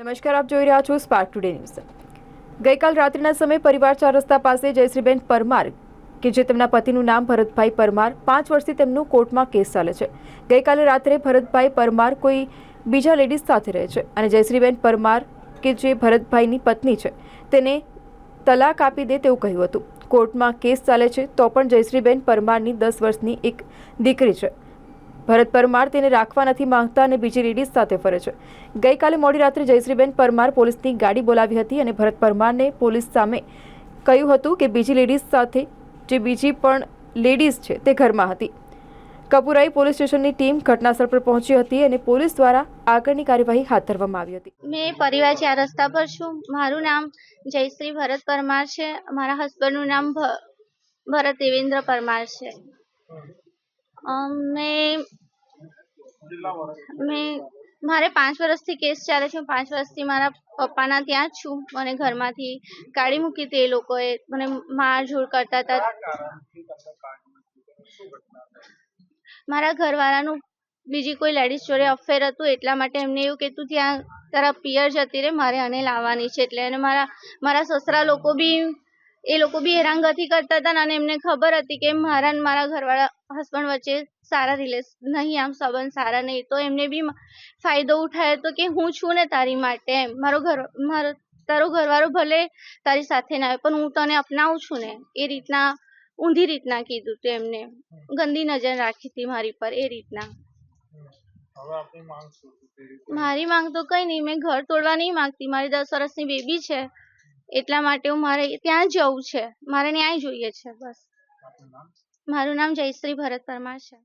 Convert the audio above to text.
નમસ્કાર, આપ જોઈ રહ્યા છો સ્પાર્ક ટુડે ન્યૂઝ ગઈકાલ રાત્રિના સમયે પરિવાર ચાર રસ્તા પાસે જયશ્રીબેન પરમાર, કે જે તેમના પતિનું નામ ભરતભાઈ પરમાર, પાંચ વર્ષથી તેમનું કોર્ટમાં કેસ ચાલે છે. ગઈકાલે રાત્રે ભરતભાઈ પરમાર કોઈ બીજા લેડીઝ સાથે રહે છે અને જયશ્રીબેન પરમાર, કે જે ભરતભાઈની પત્ની છે, તેને તલાક આપી દે તેવું કહ્યું હતું. કોર્ટમાં કેસ ચાલે છે તો પણ જયશ્રીબેન પરમારની દસ વર્ષની એક દીકરી છે. ભરત પરમાર તેને રાખવા નથી માંગતા અને બીજી લેડીઝ સાથે ફરે છે. ગઈકાલે મોડી રાત્રે જયશ્રીબેન પરમાર પોલીસની ગાડી બોલાવી હતી અને ભરત પરમારને પોલીસ સામે કહ્યું હતું કે બીજી લેડીઝ સાથે, જે બીજી પણ લેડીઝ છે, તે ઘરમાં હતી. કપુરાઈ પોલીસ સ્ટેશનની ટીમ ઘટનાસ્થળ પર પહોંચી હતી અને પોલીસ દ્વારા આગળની કાર્યવાહી હાથ ધરવામાં આવી હતી. મેં પરિવાર ચાર રસ્તા પર છું. મારું નામ જયશ્રી ભરત પરમાર છે. મારા હસબન્ડનું નામ ભરત દેવેન્દ્ર પરમાર છે. મેં મેં મારે પાંચ વર્ષથી કેસ ચાલે છે. હું પાંચ વર્ષથી મારા પપ્પાના ત્યાં જ છું. મને ઘરમાંથી કાઢી મૂકી હતી એ લોકોએ. મને મારઝૂડ કરતા હતા. મારા ઘરવાળાનું બીજી કોઈ લેડીઝ જોડે અફેર હતું એટલા માટે એમને એવું કે તું ત્યાં તારા પિયર જતી રહે મારે આને લાવવાની છે એટલે. અને મારા મારા સસરા લોકો બી એ લોકો બી હેરાનગતિ કરતા હતા અને એમને ખબર હતી કે મારા મારા ઘરવાળા હસબન્ડ વચ્ચે સારા રિલેશન નહીં આમ સંબંધ સારા નહીં તો એમને બી ફાયદો ઉઠાયો તો કે હું છું ને તારી માટે એમ. મારો ઘર મારો તારો ઘરવાળો ભલે તારી સાથે ના આવે પણ હું તને અપનાવું છું ને એ રીતના ઊંધી રીતના કીધું હતું એમને. ગંદી નજર રાખી હતી મારી પર એ રીતના. તે મારી માંગ તો કઈ નહીં મેં ઘર તોડવા નહીં માંગતી. મારી દસ વર્ષની બેબી છે. એટલા માટે હું મારે ત્યાં જવું છે. મારે ન્યાય જોઈએ છે બસ. મારું નામ જયશ્રી ભરત પરમાર છે.